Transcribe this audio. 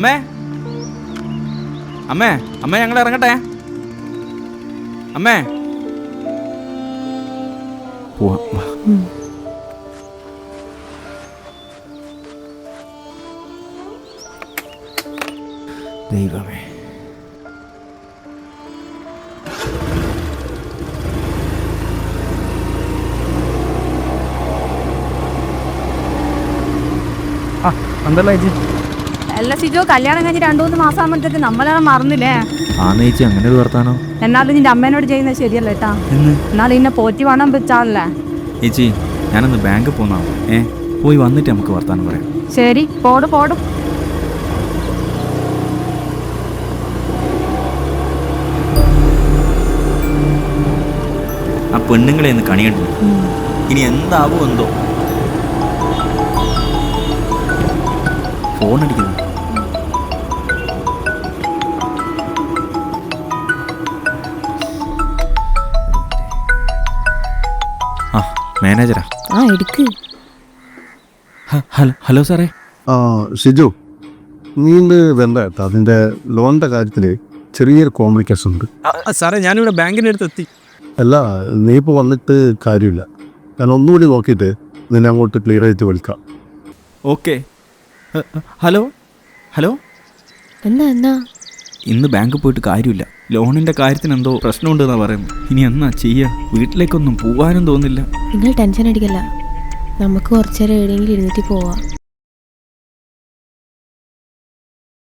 അമ്മേ. അമ്മേ അമ്മ ഞങ്ങൾ ഇറങ്ങട്ടെ. അമ്മേ. ദൈവമേ. ആ എന്തല്ല ചേച്ചി? അല്ല സിജോ കല്യാണം കഴിഞ്ഞ് രണ്ടു മൂന്ന് മാസം ആകുമ്പോഴത്തേക്ക് നമ്മളെല്ലാം മറന്നില്ലേ? ആ നേച്ചി അങ്ങനെ ഒരു വർത്താനോ? എന്നാലും നിന്റെ അമ്മേനോട് ചെയ്യുന്നത് ശരിയല്ല കേട്ടാ. എന്ന്? എന്നാലും ഇന്നെ പോറ്റി വേണം വെച്ചാണല്ലേ ചേച്ചി ഞാനൊന്ന് ബാങ്കിൽ പോന്നാ. ഏ പോയി വന്നിട്ട് നമുക്ക് വർത്താനം പറയാം. ശരി പോട് പോടും. ആ പെണ്ണുങ്ങളെ ഒന്ന് കണിയുണ്ട്? ഇനി എന്താവോ എന്തോ? ഫോൺ അടിക്കുന്നു. ആ മാനേജരാ ആ. എടുക്ക്. ഹലോ ഹലോ സാറേ. ആ ഷിജു നീണ്ട് വേണ്ടാട്ടോ അതിന്റെ ലോണിന്റെ കാര്യത്തിൽ ചെറിയൊരു കോംപ്ലിക്കേഷൻ ഉണ്ട്. സാറേ ഞാനിവിടെ ബാങ്കിന്റെ അടുത്ത് എത്തി അല്ല നീ ഇപ്പോൾ വന്നിട്ട് കാര്യമില്ല. ഞാൻ ഒന്നുകൂടി നോക്കിയിട്ട് നിന്നെ അങ്ങോട്ട് ക്ലിയർ ആയിട്ട് വിളിക്കാം. Okay hello? ഹലോ? എന്നാ എന്നാ? ഇന്ന് ബാങ്കിൽ പോയിട്ട് കാര്യമില്ല. ലോണിന്റെ കാര്യത്തിന് എന്തോ പ്രശ്നമുണ്ടെന്നാ പറയുന്നത്. ഇനി എന്നാ ചെയ്യ? വീട്ടിലേക്കൊന്നും പോവാനും തോന്നില്ല. നിങ്ങൾ ടെൻഷൻ അടിക്കല്ല. നമുക്ക് കുറച്ചേരം എവിടെയെങ്കിലും ഇരുന്നിട്ട് പോവാം.